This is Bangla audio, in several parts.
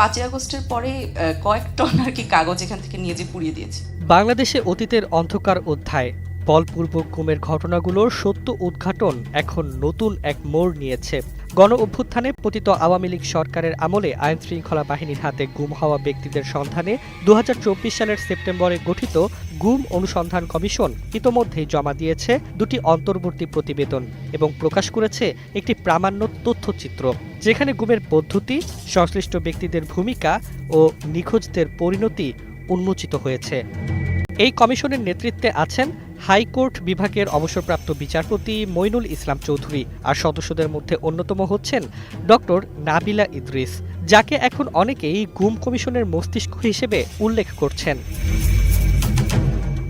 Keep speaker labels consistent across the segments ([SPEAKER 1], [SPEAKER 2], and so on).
[SPEAKER 1] পাঁচই আগস্টের পরে কয়েক টন আর কি কাগজ এখান থেকে নিয়ে যে পুড়িয়ে দিয়েছে।
[SPEAKER 2] বাংলাদেশে অতীতের অন্ধকার অধ্যায় বলপূর্বক গুমের ঘটনাগুলোর সত্য উদ্ঘাটন এখন নতুন এক মোড় নিয়েছে। গণ অভ্যুত্থানে পতিত আওয়ামী লীগ সরকারের আমলে আইন শৃঙ্খলা বাহিনীর হাতে গুম হওয়া ব্যক্তিদের সন্ধানে দু হাজার চব্বিশ সালের সেপ্টেম্বরে গঠিত গুম অনুসন্ধান কমিশন ইতোমধ্যেই জমা দিয়েছে দুটি অন্তর্বর্তী প্রতিবেদন এবং প্রকাশ করেছে একটি প্রামাণ্য তথ্যচিত্র, যেখানে গুমের পদ্ধতি, সংশ্লিষ্ট ব্যক্তিদের ভূমিকা ও নিখোঁজদের পরিণতি উন্মোচিত হয়েছে। এই কমিশনের নেতৃত্বে আছেন হাইকোর্ট বিভাগের অবসরপ্রাপ্ত বিচারপতি মইনুল ইসলাম চৌধুরী আর সদস্যদের মধ্যে অন্যতম হচ্ছেন ডক্টর নাবিলা ইদ্রিস, যাকে এখন অনেকেই গুম কমিশনের মস্তিষ্ক হিসেবে উল্লেখ করছেন।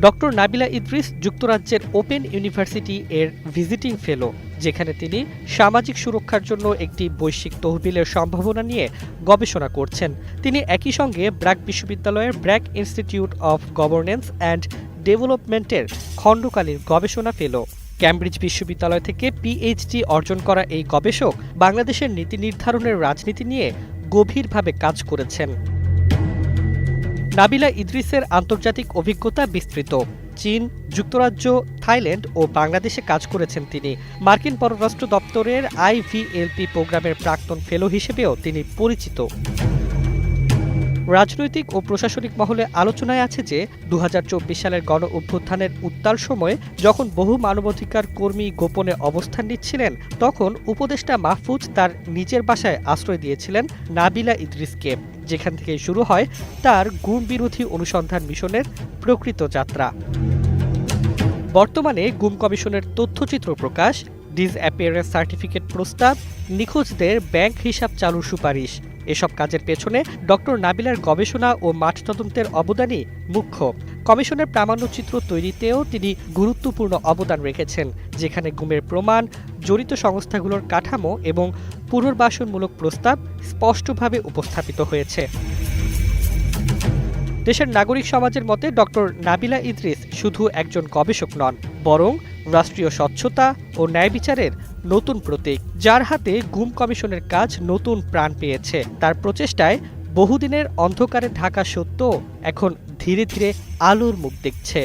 [SPEAKER 2] ডক্টর নাবিলা ইদ্রিস যুক্তরাজ্যের ওপেন ইউনিভার্সিটি এর ভিজিটিং ফেলো, যেখানে তিনি সামাজিক সুরক্ষার জন্য একটি বৈশ্বিক তহবিলের সম্ভাবনা নিয়ে গবেষণা করছেন। তিনি একই সঙ্গে ব্র্যাক বিশ্ববিদ্যালয়ের BRAC institute of governance and ডেভেলপমেন্টের খণ্ডকালীন গবেষণা ফেলো ক্যামব্রিজ বিশ্ববিদ্যালয় থেকে পিএইচডি অর্জন করা এই গবেষক বাংলাদেশের নীতি নির্ধারণের রাজনীতি নিয়ে গভীরভাবে কাজ করেছেন। নাবিলা ইদ্রিসের আন্তর্জাতিক অভিজ্ঞতা বিস্তৃত। চীন, যুক্তরাজ্য, থাইল্যান্ড ও বাংলাদেশে কাজ করেছেন তিনি। মার্কিন পররাষ্ট্র দপ্তরের আইভিএলপি প্রোগ্রামের প্রাক্তন ফেলো হিসেবেও তিনি পরিচিত। রাজনৈতিক ও প্রশাসনিক মহলে আলোচনায় আছে যে দু হাজার চব্বিশ সালের গণ অভ্যুত্থানের উত্তাল সময়ে যখন বহু মানবাধিকার কর্মী গোপনে অবস্থান নিচ্ছিলেন, তখন উপদেষ্টা মাহফুজ তার নিজের বাসায় আশ্রয় দিয়েছিলেন নাবিলা ইদ্রিসকে, যেখান থেকে শুরু হয় তার গুম বিরোধী অনুসন্ধান মিশনের প্রকৃত যাত্রা। বর্তমানে গুম কমিশনের তথ্যচিত্র প্রকাশ ডিজ অ্যাপিয়ারেন্স সার্টিফিকেট প্রস্তাব, নিখোঁজদের ব্যাংক হিসাব চালুর সুপারিশ। এসব কাজের পেছনে ডক্টর নাবিলার গবেষণা ও মাঠ তদন্তের অবদানই মুখ্য। কমিশনের প্রামাণ্যচিত্র তৈরিতেও তিনি গুরুত্বপূর্ণ অবদান রেখেছেন, যেখানে গুমের প্রমাণ, জড়িত সংস্থাগুলোর কাঠামো এবং পুনর্বাসনমূলক প্রস্তাব স্পষ্টভাবে উপস্থাপিত হয়েছে। দেশের নাগরিক সমাজের মতে ডক্টর নাবিলা ইদ্রিস শুধু একজন গবেষক নন, বরং রাষ্ট্রীয় স্বচ্ছতা ও ন্যায় বিচারের নতুন প্রতীক, যার হাতে গুম কমিশনের কাজ নতুন প্রাণ পেয়েছে। তার প্রচেষ্টায় বহুদিনের অন্ধকারে ঢাকা সত্য এখন ধীরে ধীরে আলোর মুখ দেখছে।